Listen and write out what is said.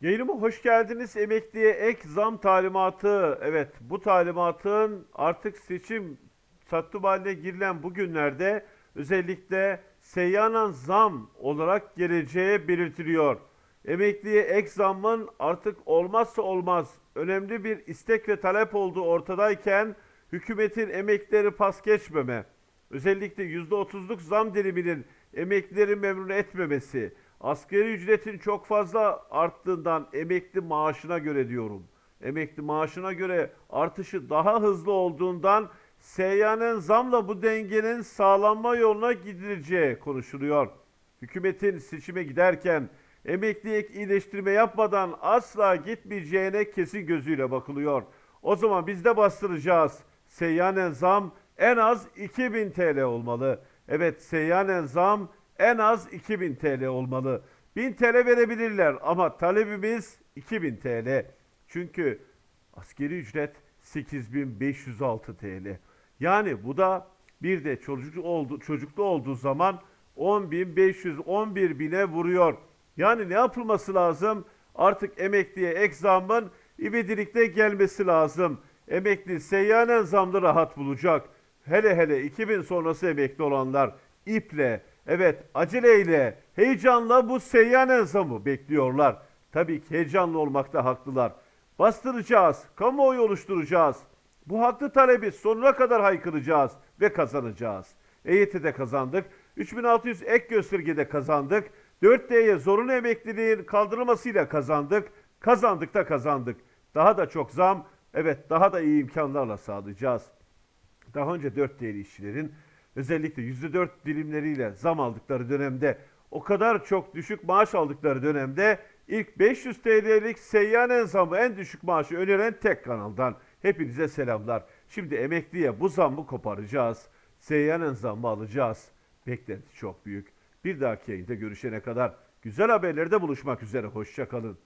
Yayınıma hoş geldiniz. Emekliye ek zam talimatı. Evet bu talimatın artık seçim sattım haline girilen bu günlerde özellikle seyyanen zam olarak geleceği belirtiliyor. Emekliye ek zammın artık olmazsa olmaz önemli bir istek ve talep olduğu ortadayken hükümetin emeklileri pas geçmeme, özellikle %30'luk zam diliminin emeklileri memnun etmemesi, asgari ücretin çok fazla arttığından emekli maaşına göre diyorum. Emekli maaşına göre artışı daha hızlı olduğundan seyyanen zamla bu dengenin sağlanma yoluna gidileceği konuşuluyor. Hükümetin seçime giderken emekliye ek iyileştirme yapmadan asla gitmeyeceğine kesin gözüyle bakılıyor. O zaman biz de bastıracağız. Seyyanen zam en az 2000 TL olmalı. Evet seyyanen zam en az 2000 TL olmalı. 1000 TL verebilirler ama talebimiz 2000 TL. Çünkü askeri ücret 8506 TL. Yani bu da bir de çocuk oldu, çocuklu olduğu zaman 10.500 11 bine vuruyor. Yani ne yapılması lazım? Artık emekliye ek zammın ivedilikte gelmesi lazım. Emekli seyyanen zamlı rahat bulacak. Hele hele 2000 sonrası emekli olanlar iple, evet aceleyle, heyecanla bu seyyanen zamı bekliyorlar. Tabii ki heyecanlı olmakta haklılar. Bastıracağız, kamuoyu oluşturacağız. Bu haklı talebi sonuna kadar haykıracağız ve kazanacağız. EYT'de kazandık. 3600 ek göstergede kazandık. 4D'ye zorunlu emekliliğin kaldırılmasıyla kazandık. Kazandık da kazandık. Daha da çok zam, evet daha da iyi imkanlarla sağlayacağız. Daha önce 4D'li işçilerin özellikle %4 dilimleriyle zam aldıkları dönemde o kadar çok düşük maaş aldıkları dönemde ilk 500 TL'lik seyyanen zamı en düşük maaşı öneren tek kanaldan hepinize selamlar. Şimdi emekliye bu zammı koparacağız. Seyyanen zammı alacağız. Beklenti çok büyük. Bir dahaki yayında görüşene kadar güzel haberlerde buluşmak üzere. Hoşçakalın.